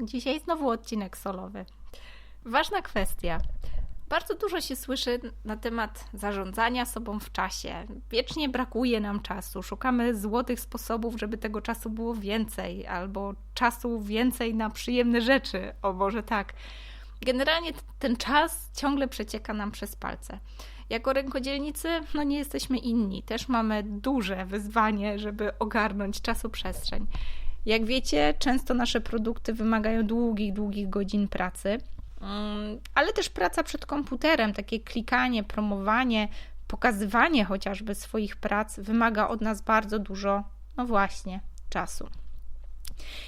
Dzisiaj znowu odcinek solowy. Ważna kwestia. Bardzo dużo się słyszy na temat zarządzania sobą w czasie. Wiecznie brakuje nam czasu. Szukamy złotych sposobów, żeby tego czasu było więcej, albo czasu więcej na przyjemne rzeczy. O Boże, tak. Generalnie ten czas ciągle przecieka nam przez palce. Jako rękodzielnicy, no nie jesteśmy inni. Też mamy duże wyzwanie, żeby ogarnąć czasoprzestrzeń. Jak wiecie, często nasze produkty wymagają długich, długich godzin pracy, mm, ale też praca przed komputerem, takie klikanie, promowanie, pokazywanie chociażby swoich prac wymaga od nas bardzo dużo, no właśnie, czasu.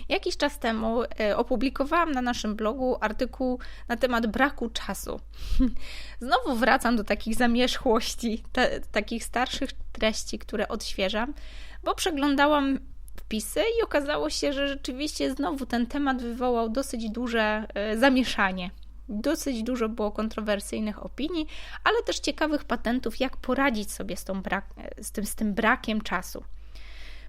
Jakiś czas temu e, opublikowałam na naszym blogu artykuł na temat braku czasu. Znowu wracam do takich zamierzchłości, te, takich starszych treści, które odświeżam, bo przeglądałam wpisy i okazało się, że rzeczywiście znowu ten temat wywołał dosyć duże e, zamieszanie. Dosyć dużo było kontrowersyjnych opinii, ale też ciekawych patentów, jak poradzić sobie z, brak, z, tym, z tym brakiem czasu.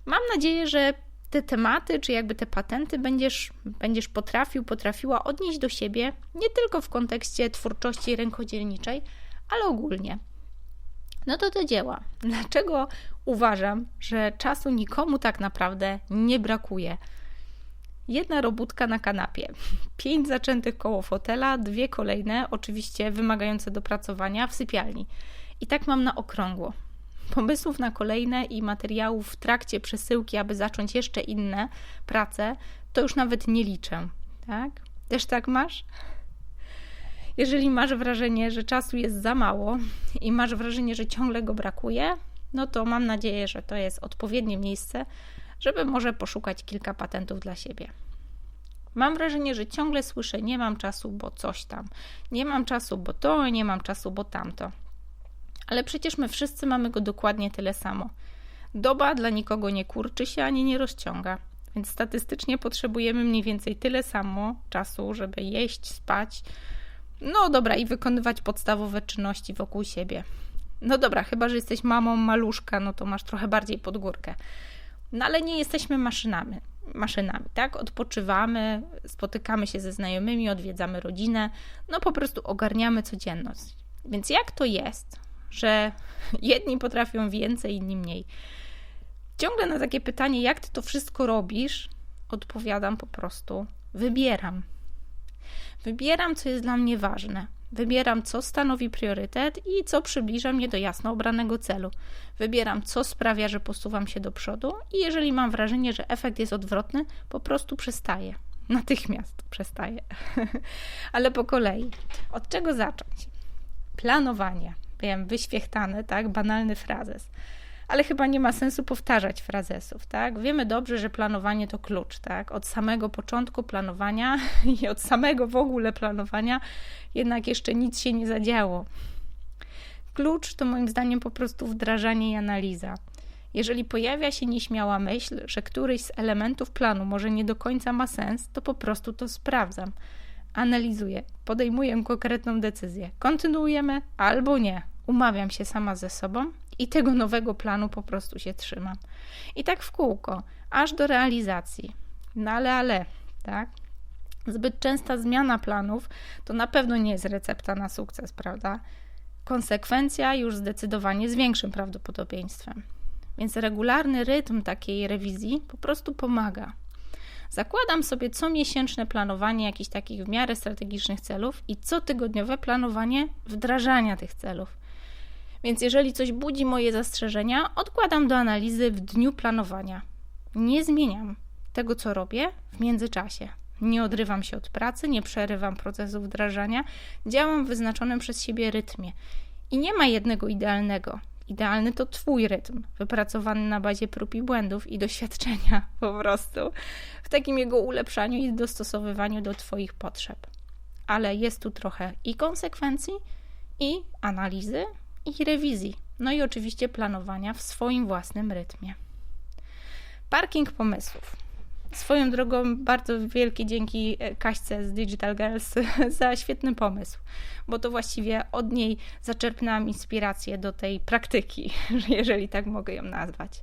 Mam nadzieję, że te tematy, czy jakby te patenty będziesz, będziesz potrafił, potrafiła odnieść do siebie, nie tylko w kontekście twórczości rękodzielniczej, ale ogólnie. No to do dzieła. Dlaczego uważam, że czasu nikomu tak naprawdę nie brakuje? Jedna robótka na kanapie, pięć zaczętych koło fotela, dwie kolejne, oczywiście wymagające dopracowania w sypialni. I tak mam na okrągło. Pomysłów na kolejne i materiałów w trakcie przesyłki, aby zacząć jeszcze inne prace, to już nawet nie liczę. Tak? Też tak masz? Jeżeli masz wrażenie, że czasu jest za mało i masz wrażenie, że ciągle go brakuje, no to mam nadzieję, że to jest odpowiednie miejsce, żeby może poszukać kilka patentów dla siebie. Mam wrażenie, że ciągle słyszę: Nie mam czasu, bo coś tam, nie mam czasu, bo to, nie mam czasu, bo tamto. Ale przecież my wszyscy mamy go dokładnie tyle samo. Doba dla nikogo nie kurczy się ani nie rozciąga, więc statystycznie potrzebujemy mniej więcej tyle samo czasu, żeby jeść, spać, no dobra, i wykonywać podstawowe czynności wokół siebie. No dobra, chyba że jesteś mamą maluszka, no to masz trochę bardziej pod górkę. No ale nie jesteśmy maszynami, maszynami, tak? Odpoczywamy, spotykamy się ze znajomymi, odwiedzamy rodzinę, no po prostu ogarniamy codzienność. Więc jak to jest, że jedni potrafią więcej, inni mniej? Ciągle na takie pytanie, jak ty to wszystko robisz, odpowiadam po prostu: wybieram. Wybieram, co jest dla mnie ważne. Wybieram, co stanowi priorytet i co przybliża mnie do jasno obranego celu. Wybieram, co sprawia, że posuwam się do przodu, i jeżeli mam wrażenie, że efekt jest odwrotny, po prostu przestaję. Natychmiast przestaję. Ale po kolei. Od czego zacząć? Planowanie. Wiem, wyświechtany, tak? Banalny frazes ale chyba nie ma sensu powtarzać frazesów, tak? Wiemy dobrze, że planowanie to klucz, tak? Od samego początku planowania i od samego w ogóle planowania jednak jeszcze nic się nie zadziało. Klucz to moim zdaniem po prostu wdrażanie i analiza. Jeżeli pojawia się nieśmiała myśl, że któryś z elementów planu może nie do końca ma sens, to po prostu to sprawdzam. Analizuję, podejmuję konkretną decyzję. Kontynuujemy albo nie. Umawiam się sama ze sobą i tego nowego planu po prostu się trzymam. I tak w kółko, aż do realizacji. No ale, ale, tak? Zbyt częsta zmiana planów to na pewno nie jest recepta na sukces, prawda? Konsekwencja już zdecydowanie z większym prawdopodobieństwem. Więc regularny rytm takiej rewizji po prostu pomaga. Zakładam sobie comiesięczne planowanie jakichś takich w miarę strategicznych celów i cotygodniowe planowanie wdrażania tych celów. Więc jeżeli coś budzi moje zastrzeżenia, odkładam do analizy w dniu planowania. Nie zmieniam tego, co robię w międzyczasie. Nie odrywam się od pracy, nie przerywam procesu wdrażania, działam w wyznaczonym przez siebie rytmie. I nie ma jednego idealnego. Idealny to Twój rytm, wypracowany na bazie prób i błędów i doświadczenia po prostu, w takim jego ulepszaniu i dostosowywaniu do Twoich potrzeb. Ale jest tu trochę i konsekwencji, i analizy, i rewizji, no i oczywiście planowania w swoim własnym rytmie. Parking pomysłów. Swoją drogą bardzo wielkie dzięki e, Kaśce z Digital Girls za świetny pomysł, bo to właściwie od niej zaczerpnęłam inspirację do tej praktyki, jeżeli tak mogę ją nazwać.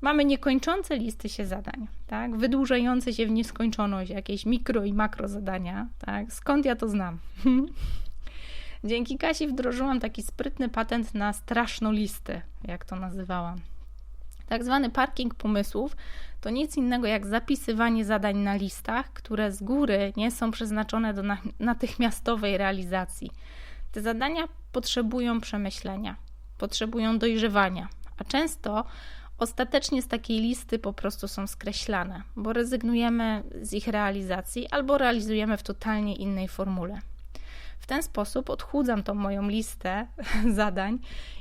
Mamy niekończące listy się zadań, tak? wydłużające się w nieskończoność, jakieś mikro i makro zadania. Tak? Skąd ja to znam? Dzięki Kasi wdrożyłam taki sprytny patent na straszną listę, jak to nazywałam. Tak zwany parking pomysłów to nic innego jak zapisywanie zadań na listach, które z góry nie są przeznaczone do natychmiastowej realizacji. Te zadania potrzebują przemyślenia, potrzebują dojrzewania, a często ostatecznie z takiej listy po prostu są skreślane, bo rezygnujemy z ich realizacji albo realizujemy w totalnie innej formule. W ten sposób odchudzam tą moją listę zadań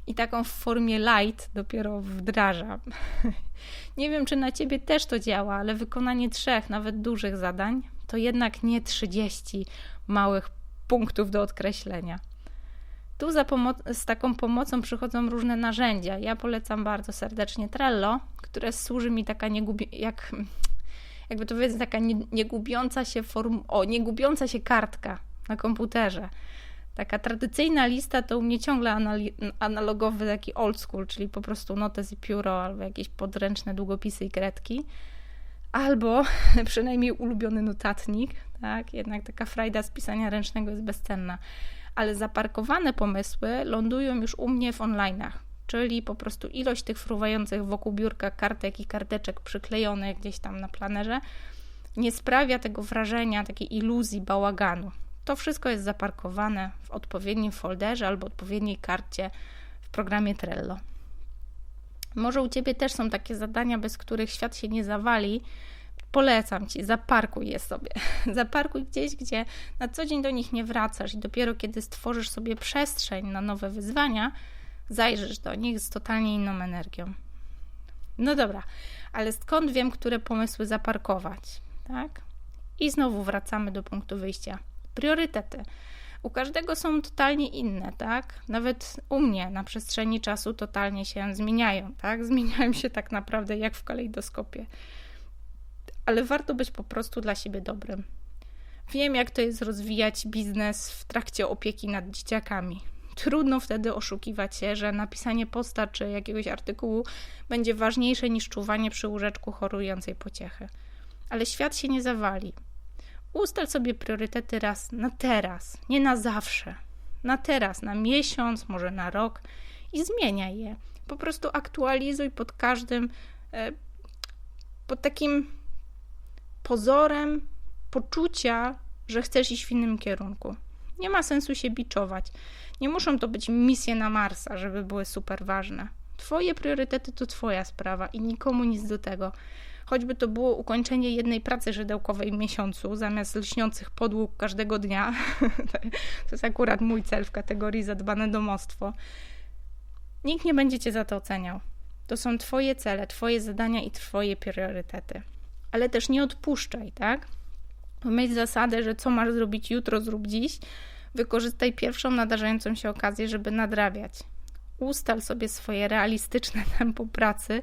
i taką w formie light dopiero wdrażam. Nie wiem, czy na ciebie też to działa, ale wykonanie trzech, nawet dużych zadań to jednak nie 30 małych punktów do odkreślenia. Tu z taką pomocą przychodzą różne narzędzia. Ja polecam bardzo serdecznie Trello, które służy mi taka niegubi- jak jakby to powiedzieć, taka niegubiąca się form- o, niegubiąca się kartka na komputerze. Taka tradycyjna lista to u mnie ciągle analogowy taki old school, czyli po prostu notes i pióro, albo jakieś podręczne długopisy i kredki. Albo przynajmniej ulubiony notatnik, tak? Jednak taka frajda z pisania ręcznego jest bezcenna. Ale zaparkowane pomysły lądują już u mnie w online'ach, czyli po prostu ilość tych fruwających wokół biurka kartek i karteczek przyklejonych gdzieś tam na planerze nie sprawia tego wrażenia, takiej iluzji bałaganu. To wszystko jest zaparkowane w odpowiednim folderze albo odpowiedniej karcie w programie Trello. Może u Ciebie też są takie zadania, bez których świat się nie zawali. Polecam Ci, zaparkuj je sobie. Zaparkuj gdzieś, gdzie na co dzień do nich nie wracasz i dopiero kiedy stworzysz sobie przestrzeń na nowe wyzwania, zajrzysz do nich z totalnie inną energią. No dobra, ale skąd wiem, które pomysły zaparkować? Tak? I znowu wracamy do punktu wyjścia priorytety. U każdego są totalnie inne, tak? Nawet u mnie na przestrzeni czasu totalnie się zmieniają, tak? Zmieniają się tak naprawdę jak w kalejdoskopie. Ale warto być po prostu dla siebie dobrym. Wiem, jak to jest rozwijać biznes w trakcie opieki nad dzieciakami. Trudno wtedy oszukiwać się, że napisanie posta czy jakiegoś artykułu będzie ważniejsze niż czuwanie przy łóżeczku chorującej pociechy. Ale świat się nie zawali. Ustal sobie priorytety raz na teraz, nie na zawsze. Na teraz, na miesiąc, może na rok i zmieniaj je. Po prostu aktualizuj pod każdym, e, pod takim pozorem poczucia, że chcesz iść w innym kierunku. Nie ma sensu się biczować. Nie muszą to być misje na Marsa, żeby były super ważne. Twoje priorytety to Twoja sprawa i nikomu nic do tego choćby to było ukończenie jednej pracy żydełkowej w miesiącu, zamiast lśniących podłóg każdego dnia. to jest akurat mój cel w kategorii zadbane domostwo. Nikt nie będzie cię za to oceniał. To są Twoje cele, Twoje zadania i Twoje priorytety. Ale też nie odpuszczaj, tak? Mieć zasadę, że co masz zrobić jutro, zrób dziś. Wykorzystaj pierwszą nadarzającą się okazję, żeby nadrabiać ustal sobie swoje realistyczne tempo pracy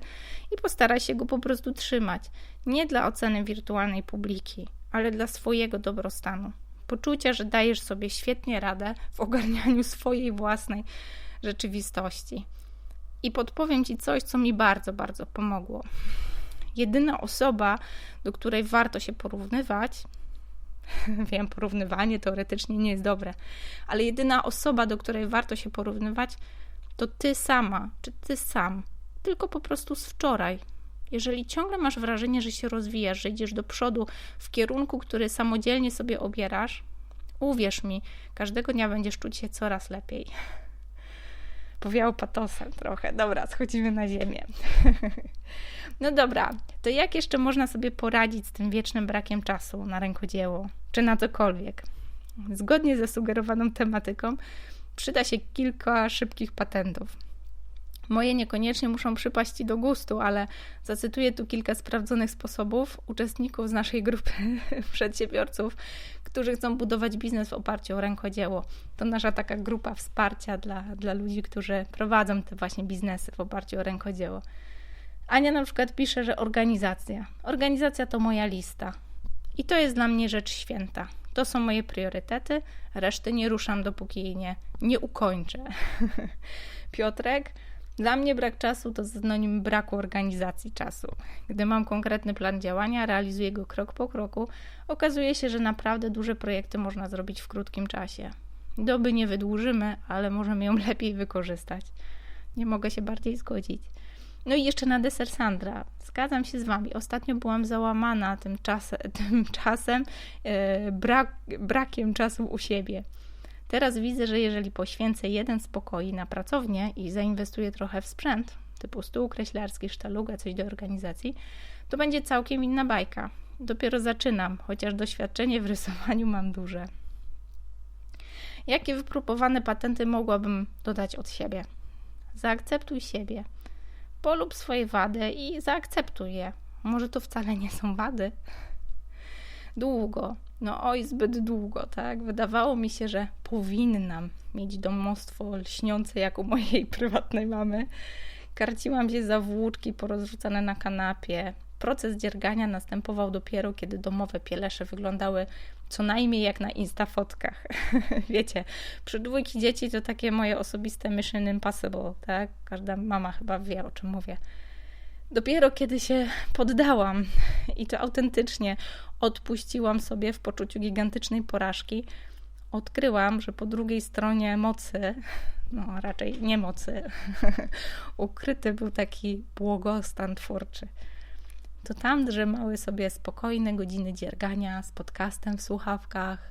i postaraj się go po prostu trzymać. Nie dla oceny wirtualnej publiki, ale dla swojego dobrostanu. Poczucia, że dajesz sobie świetnie radę w ogarnianiu swojej własnej rzeczywistości. I podpowiem Ci coś, co mi bardzo, bardzo pomogło. Jedyna osoba, do której warto się porównywać, wiem, porównywanie teoretycznie nie jest dobre, ale jedyna osoba, do której warto się porównywać, to ty sama, czy ty sam, tylko po prostu z wczoraj. Jeżeli ciągle masz wrażenie, że się rozwijasz, że idziesz do przodu w kierunku, który samodzielnie sobie obierasz, uwierz mi, każdego dnia będziesz czuć się coraz lepiej. Powiało patosem trochę. Dobra, schodzimy na ziemię. no dobra, to jak jeszcze można sobie poradzić z tym wiecznym brakiem czasu na rękodzieło, czy na cokolwiek? Zgodnie ze sugerowaną tematyką, przyda się kilka szybkich patentów. Moje niekoniecznie muszą przypaść Ci do gustu, ale zacytuję tu kilka sprawdzonych sposobów uczestników z naszej grupy przedsiębiorców, którzy chcą budować biznes w oparciu o rękodzieło. To nasza taka grupa wsparcia dla, dla ludzi, którzy prowadzą te właśnie biznesy w oparciu o rękodzieło. Ania na przykład pisze, że organizacja. Organizacja to moja lista. I to jest dla mnie rzecz święta. To są moje priorytety, reszty nie ruszam, dopóki jej nie, nie ukończę. Piotrek, Dla mnie brak czasu to synonim braku organizacji czasu. Gdy mam konkretny plan działania, realizuję go krok po kroku, okazuje się, że naprawdę duże projekty można zrobić w krótkim czasie. Doby nie wydłużymy, ale możemy ją lepiej wykorzystać. Nie mogę się bardziej zgodzić. No i jeszcze na deser Sandra. Zgadzam się z Wami. Ostatnio byłam załamana tym, czas, tym czasem, e, brak, brakiem czasu u siebie. Teraz widzę, że jeżeli poświęcę jeden spokoi na pracownię i zainwestuję trochę w sprzęt, typu stół kreślarski, sztaluga, coś do organizacji, to będzie całkiem inna bajka. Dopiero zaczynam, chociaż doświadczenie w rysowaniu mam duże. Jakie wypróbowane patenty mogłabym dodać od siebie? Zaakceptuj siebie. Polub swoje wady i zaakceptuj je. Może to wcale nie są wady. Długo, no oj, zbyt długo, tak? Wydawało mi się, że powinnam mieć domostwo lśniące jak u mojej prywatnej mamy. Karciłam się za włóczki porozrzucane na kanapie. Proces dziergania następował dopiero, kiedy domowe pielesze wyglądały co najmniej jak na instafotkach. Wiecie, przy dwójki dzieci to takie moje osobiste mission impossible, tak? Każda mama chyba wie, o czym mówię. Dopiero kiedy się poddałam i to autentycznie odpuściłam sobie w poczuciu gigantycznej porażki, odkryłam, że po drugiej stronie mocy, no raczej nie mocy, ukryty był taki błogostan twórczy. To tam drzemały sobie spokojne godziny dziergania z podcastem w słuchawkach.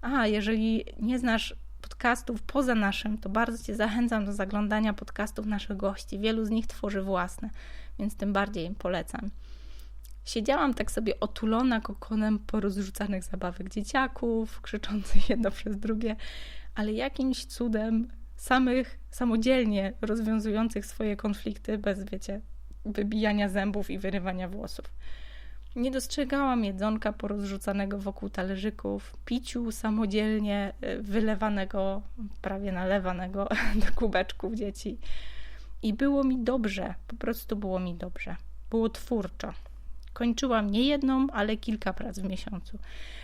A jeżeli nie znasz podcastów poza naszym, to bardzo Cię zachęcam do zaglądania podcastów naszych gości. Wielu z nich tworzy własne więc tym bardziej im polecam. Siedziałam tak sobie otulona kokonem porozrzucanych zabawek dzieciaków, krzyczących jedno przez drugie, ale jakimś cudem samych samodzielnie rozwiązujących swoje konflikty bez, wiecie, wybijania zębów i wyrywania włosów. Nie dostrzegałam jedzonka porozrzucanego wokół talerzyków, piciu samodzielnie e, wylewanego, prawie nalewanego do kubeczków dzieci. I było mi dobrze, po prostu było mi dobrze. Było twórczo. Kończyłam nie jedną, ale kilka prac w miesiącu.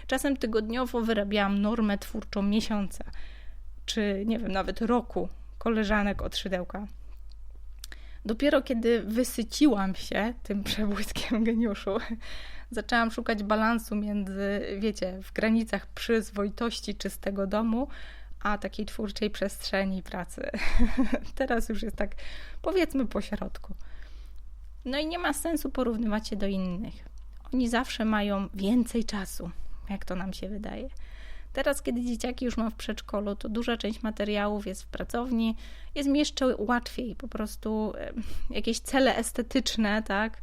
Czasem tygodniowo wyrabiałam normę twórczą miesiąca, czy nie wiem, nawet roku koleżanek od szydełka. Dopiero kiedy wysyciłam się tym przebłyskiem geniuszu, zaczęłam szukać balansu między, wiecie, w granicach przyzwoitości czystego domu, a takiej twórczej przestrzeni pracy. Teraz już jest tak, powiedzmy, po środku. No i nie ma sensu porównywać się do innych. Oni zawsze mają więcej czasu, jak to nam się wydaje. Teraz, kiedy dzieciaki już mam w przedszkolu, to duża część materiałów jest w pracowni, jest mi jeszcze łatwiej, po prostu jakieś cele estetyczne, tak?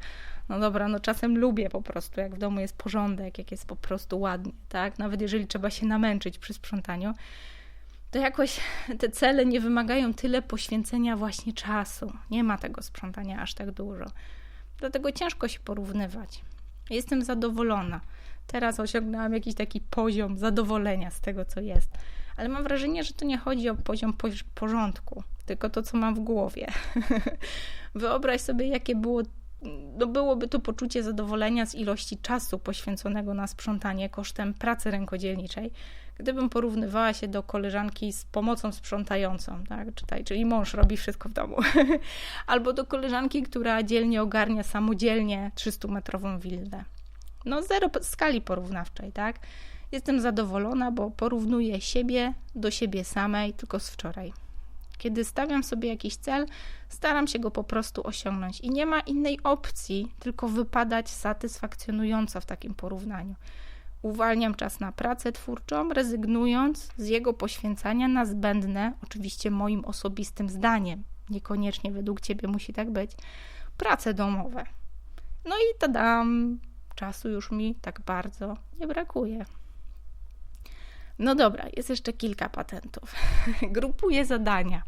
No dobra, no czasem lubię po prostu, jak w domu jest porządek, jak jest po prostu ładnie, tak? Nawet jeżeli trzeba się namęczyć przy sprzątaniu, to jakoś te cele nie wymagają tyle poświęcenia właśnie czasu. Nie ma tego sprzątania aż tak dużo. Dlatego ciężko się porównywać. Jestem zadowolona. Teraz osiągnęłam jakiś taki poziom zadowolenia z tego, co jest. Ale mam wrażenie, że to nie chodzi o poziom porządku, tylko to, co mam w głowie. Wyobraź sobie, jakie było no byłoby to poczucie zadowolenia z ilości czasu poświęconego na sprzątanie kosztem pracy rękodzielniczej, gdybym porównywała się do koleżanki z pomocą sprzątającą, tak? Czytaj, czyli mąż robi wszystko w domu, albo do koleżanki, która dzielnie ogarnia samodzielnie 300-metrową willę. No, zero skali porównawczej, tak? Jestem zadowolona, bo porównuję siebie do siebie samej tylko z wczoraj. Kiedy stawiam sobie jakiś cel, staram się go po prostu osiągnąć i nie ma innej opcji, tylko wypadać satysfakcjonująco w takim porównaniu. Uwalniam czas na pracę twórczą, rezygnując z jego poświęcania na zbędne, oczywiście moim osobistym zdaniem, niekoniecznie według ciebie musi tak być, prace domowe. No i tadam, czasu już mi tak bardzo nie brakuje. No dobra, jest jeszcze kilka patentów. Grupuję zadania.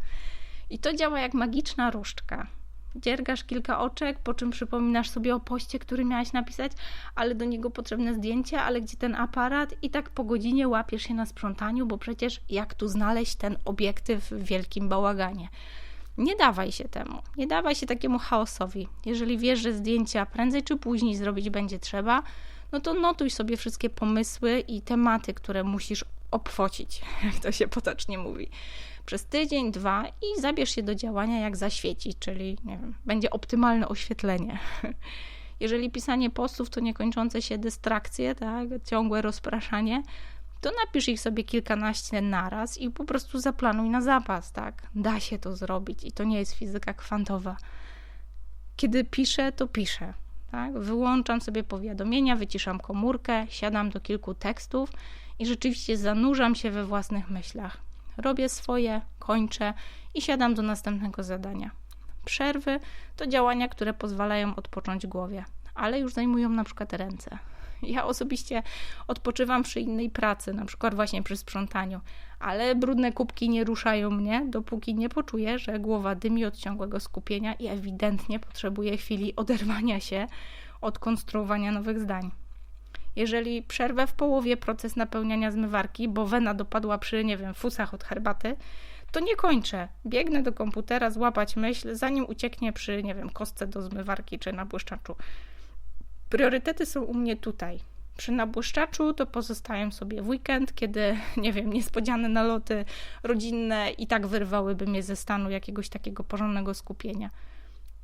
I to działa jak magiczna różdżka. Dziergasz kilka oczek, po czym przypominasz sobie o poście, który miałaś napisać, ale do niego potrzebne zdjęcie, ale gdzie ten aparat i tak po godzinie łapiesz się na sprzątaniu, bo przecież jak tu znaleźć ten obiektyw w wielkim bałaganie. Nie dawaj się temu, nie dawaj się takiemu chaosowi. Jeżeli wiesz, że zdjęcia prędzej czy później zrobić będzie trzeba, no to notuj sobie wszystkie pomysły i tematy, które musisz obfocić, jak to się potocznie mówi. przez tydzień, dwa i zabierz się do działania jak zaświeci, czyli nie wiem, będzie optymalne oświetlenie. Jeżeli pisanie postów to niekończące się dystrakcje, tak, ciągłe rozpraszanie, to napisz ich sobie kilkanaście naraz i po prostu zaplanuj na zapas, tak? Da się to zrobić i to nie jest fizyka kwantowa. Kiedy piszę, to piszę. Tak? Wyłączam sobie powiadomienia, wyciszam komórkę, siadam do kilku tekstów i rzeczywiście zanurzam się we własnych myślach. Robię swoje, kończę i siadam do następnego zadania. Przerwy to działania, które pozwalają odpocząć głowie, ale już zajmują na przykład ręce. Ja osobiście odpoczywam przy innej pracy, na przykład właśnie przy sprzątaniu, ale brudne kubki nie ruszają mnie, dopóki nie poczuję, że głowa dymi od ciągłego skupienia i ewidentnie potrzebuję chwili oderwania się od konstruowania nowych zdań. Jeżeli przerwę w połowie proces napełniania zmywarki, bo wena dopadła przy, nie wiem, fusach od herbaty, to nie kończę. Biegnę do komputera złapać myśl, zanim ucieknie przy, nie wiem, kostce do zmywarki czy na błyszczaczu. Priorytety są u mnie tutaj. Przy nabłyszczaczu to pozostają sobie w weekend, kiedy, nie wiem, niespodziane naloty rodzinne i tak wyrwałyby mnie ze stanu jakiegoś takiego porządnego skupienia.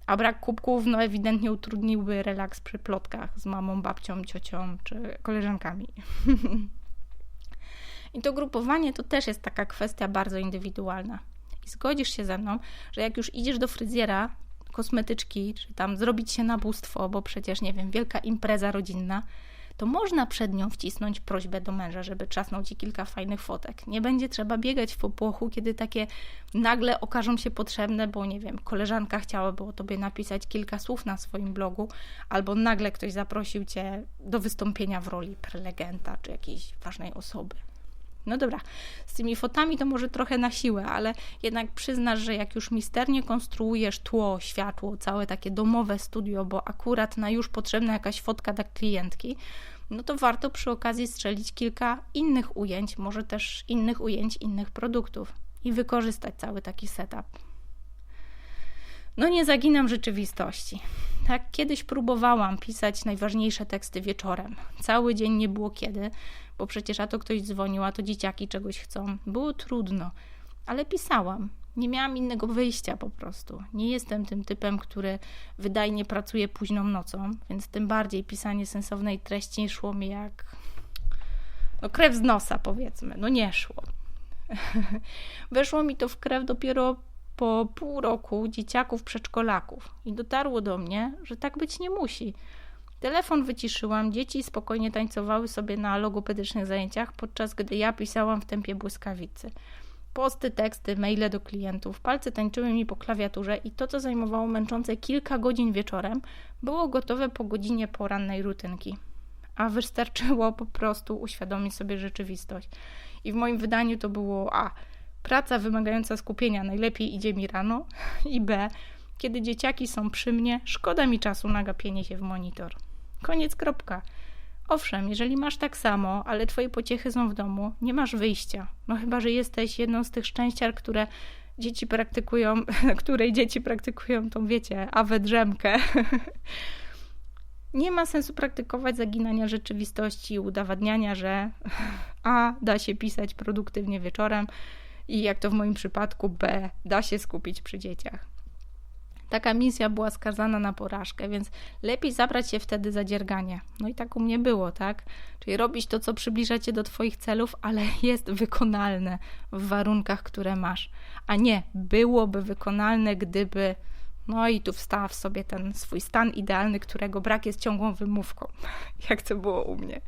A brak kubków, no ewidentnie utrudniłby relaks przy plotkach z mamą, babcią, ciocią czy koleżankami. I to grupowanie to też jest taka kwestia bardzo indywidualna. I zgodzisz się ze mną, że jak już idziesz do fryzjera, kosmetyczki, czy tam zrobić się nabóstwo, bo przecież, nie wiem, wielka impreza rodzinna, to można przed nią wcisnąć prośbę do męża, żeby czasnął ci kilka fajnych fotek. Nie będzie trzeba biegać w popłochu, kiedy takie nagle okażą się potrzebne, bo nie wiem, koleżanka chciałaby o tobie napisać kilka słów na swoim blogu, albo nagle ktoś zaprosił cię do wystąpienia w roli prelegenta czy jakiejś ważnej osoby. No dobra, z tymi fotami to może trochę na siłę, ale jednak przyznasz, że jak już misternie konstruujesz tło, światło, całe takie domowe studio, bo akurat na już potrzebna jakaś fotka dla klientki, no to warto przy okazji strzelić kilka innych ujęć, może też innych ujęć innych produktów i wykorzystać cały taki setup. No nie zaginam rzeczywistości. Tak, kiedyś próbowałam pisać najważniejsze teksty wieczorem. Cały dzień nie było kiedy, bo przecież a to ktoś dzwonił, a to dzieciaki czegoś chcą. Było trudno, ale pisałam. Nie miałam innego wyjścia po prostu. Nie jestem tym typem, który wydajnie pracuje późną nocą, więc tym bardziej pisanie sensownej treści szło mi jak no, krew z nosa, powiedzmy. No nie szło. Weszło mi to w krew dopiero po pół roku dzieciaków przedszkolaków i dotarło do mnie, że tak być nie musi. Telefon wyciszyłam, dzieci spokojnie tańcowały sobie na logopedycznych zajęciach, podczas gdy ja pisałam w tempie błyskawicy. Posty, teksty, maile do klientów, palce tańczyły mi po klawiaturze i to, co zajmowało męczące kilka godzin wieczorem, było gotowe po godzinie porannej rutynki. A wystarczyło po prostu uświadomić sobie rzeczywistość. I w moim wydaniu to było A. Praca wymagająca skupienia najlepiej idzie mi rano i B. Kiedy dzieciaki są przy mnie, szkoda mi czasu na gapienie się w monitor. Koniec, kropka. Owszem, jeżeli masz tak samo, ale twoje pociechy są w domu, nie masz wyjścia. No chyba, że jesteś jedną z tych szczęściar, które dzieci praktykują, której dzieci praktykują tą, wiecie, awę drzemkę. nie ma sensu praktykować zaginania rzeczywistości i udowadniania, że A da się pisać produktywnie wieczorem i jak to w moim przypadku B da się skupić przy dzieciach. Taka misja była skazana na porażkę, więc lepiej zabrać się wtedy za dzierganie. No i tak u mnie było, tak? Czyli robić to, co przybliża cię do Twoich celów, ale jest wykonalne w warunkach, które masz. A nie, byłoby wykonalne, gdyby. No i tu wstaw sobie ten swój stan idealny, którego brak jest ciągłą wymówką, jak to było u mnie.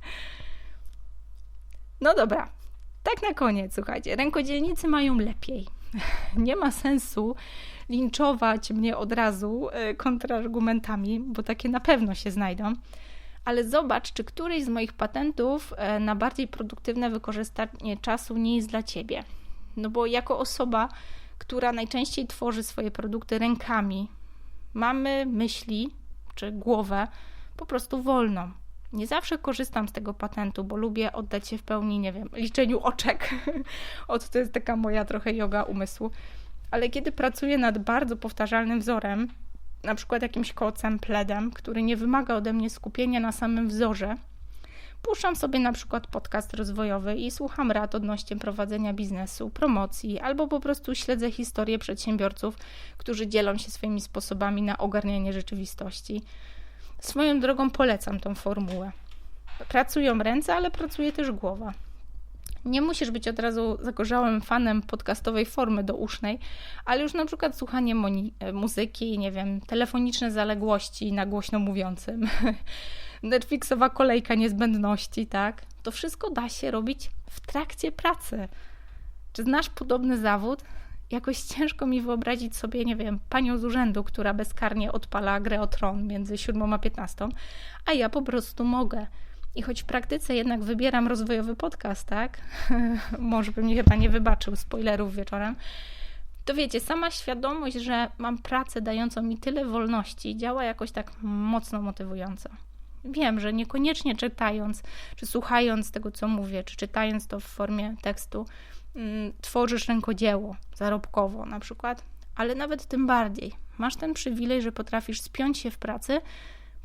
No dobra, tak na koniec, słuchajcie, rękodzielnicy mają lepiej. Nie ma sensu linczować mnie od razu e, kontrargumentami, bo takie na pewno się znajdą. Ale zobacz, czy któryś z moich patentów e, na bardziej produktywne wykorzystanie czasu nie jest dla ciebie. No bo jako osoba, która najczęściej tworzy swoje produkty rękami, mamy myśli czy głowę po prostu wolną. Nie zawsze korzystam z tego patentu, bo lubię oddać się w pełni, nie wiem, liczeniu oczek. Od to jest taka moja trochę yoga umysłu ale kiedy pracuję nad bardzo powtarzalnym wzorem, na przykład jakimś kocem, pledem, który nie wymaga ode mnie skupienia na samym wzorze, puszczam sobie na przykład podcast rozwojowy i słucham rad odnośnie prowadzenia biznesu, promocji, albo po prostu śledzę historię przedsiębiorców, którzy dzielą się swoimi sposobami na ogarnianie rzeczywistości. Swoją drogą polecam tą formułę. Pracują ręce, ale pracuje też głowa. Nie musisz być od razu zagorzałym fanem podcastowej formy dousznej, ale już na przykład słuchanie muzyki, nie wiem, telefoniczne zaległości na głośno mówiącym, Netflixowa kolejka niezbędności, tak? To wszystko da się robić w trakcie pracy. Czy znasz podobny zawód? Jakoś ciężko mi wyobrazić sobie, nie wiem, panią z urzędu, która bezkarnie odpala grę o tron między 7 a 15, a ja po prostu mogę. I choć w praktyce jednak wybieram rozwojowy podcast, tak? Może bym mi chyba nie wybaczył spoilerów wieczorem. To wiecie, sama świadomość, że mam pracę dającą mi tyle wolności, działa jakoś tak mocno motywująco. Wiem, że niekoniecznie czytając, czy słuchając tego, co mówię, czy czytając to w formie tekstu, tworzysz rękodzieło zarobkowo na przykład, ale nawet tym bardziej. Masz ten przywilej, że potrafisz spiąć się w pracy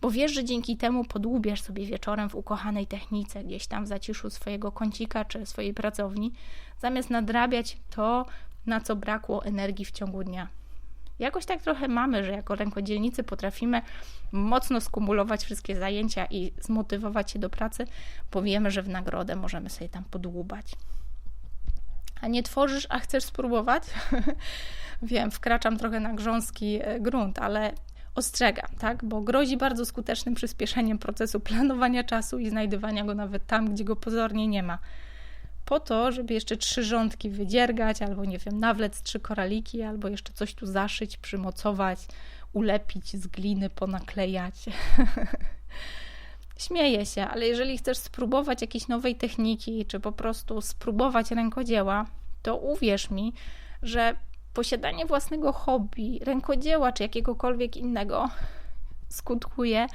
bo wiesz, że dzięki temu podłubiesz sobie wieczorem w ukochanej technice, gdzieś tam w zaciszu swojego kącika czy swojej pracowni, zamiast nadrabiać to, na co brakło energii w ciągu dnia. Jakoś tak trochę mamy, że jako rękodzielnicy potrafimy mocno skumulować wszystkie zajęcia i zmotywować się do pracy, bo wiemy, że w nagrodę możemy sobie tam podłubać. A nie tworzysz, a chcesz spróbować? Wiem, wkraczam trochę na grząski e, grunt, ale ostrzegam, tak? bo grozi bardzo skutecznym przyspieszeniem procesu planowania czasu i znajdywania go nawet tam, gdzie go pozornie nie ma. Po to, żeby jeszcze trzy rządki wydziergać, albo nie wiem, nawlec trzy koraliki, albo jeszcze coś tu zaszyć, przymocować, ulepić z gliny, ponaklejać. Śmieję się, ale jeżeli chcesz spróbować jakiejś nowej techniki, czy po prostu spróbować rękodzieła, to uwierz mi, że posiadanie własnego hobby, rękodzieła czy jakiegokolwiek innego skutkuje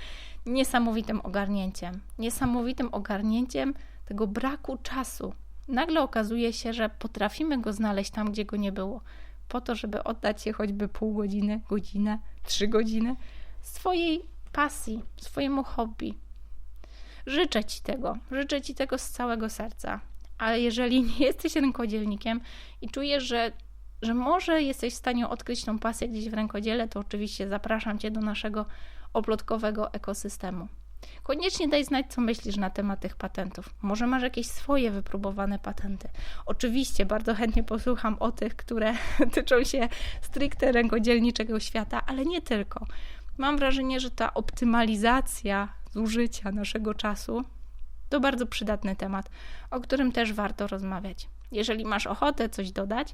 niesamowitym ogarnięciem. Niesamowitym ogarnięciem tego braku czasu. Nagle okazuje się, że potrafimy go znaleźć tam, gdzie go nie było, po to, żeby oddać się choćby pół godziny, godzinę, trzy godziny swojej pasji, swojemu hobby. Życzę Ci tego, życzę Ci tego z całego serca. Ale jeżeli nie jesteś rękodzielnikiem i czujesz, że że może jesteś w stanie odkryć tą pasję gdzieś w rękodziele, to oczywiście zapraszam Cię do naszego oplotkowego ekosystemu. Koniecznie daj znać, co myślisz na temat tych patentów. Może masz jakieś swoje wypróbowane patenty. Oczywiście bardzo chętnie posłucham o tych, które tyczą się stricte rękodzielniczego świata, ale nie tylko. Mam wrażenie, że ta optymalizacja zużycia naszego czasu to bardzo przydatny temat, o którym też warto rozmawiać. Jeżeli masz ochotę coś dodać,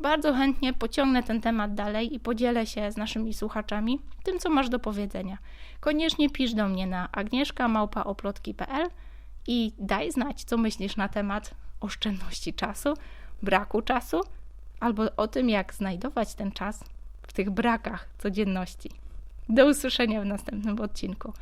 bardzo chętnie pociągnę ten temat dalej i podzielę się z naszymi słuchaczami tym, co masz do powiedzenia. Koniecznie pisz do mnie na agnieszka.małpaoplotki.pl i daj znać, co myślisz na temat oszczędności czasu, braku czasu, albo o tym, jak znajdować ten czas w tych brakach codzienności. Do usłyszenia w następnym odcinku.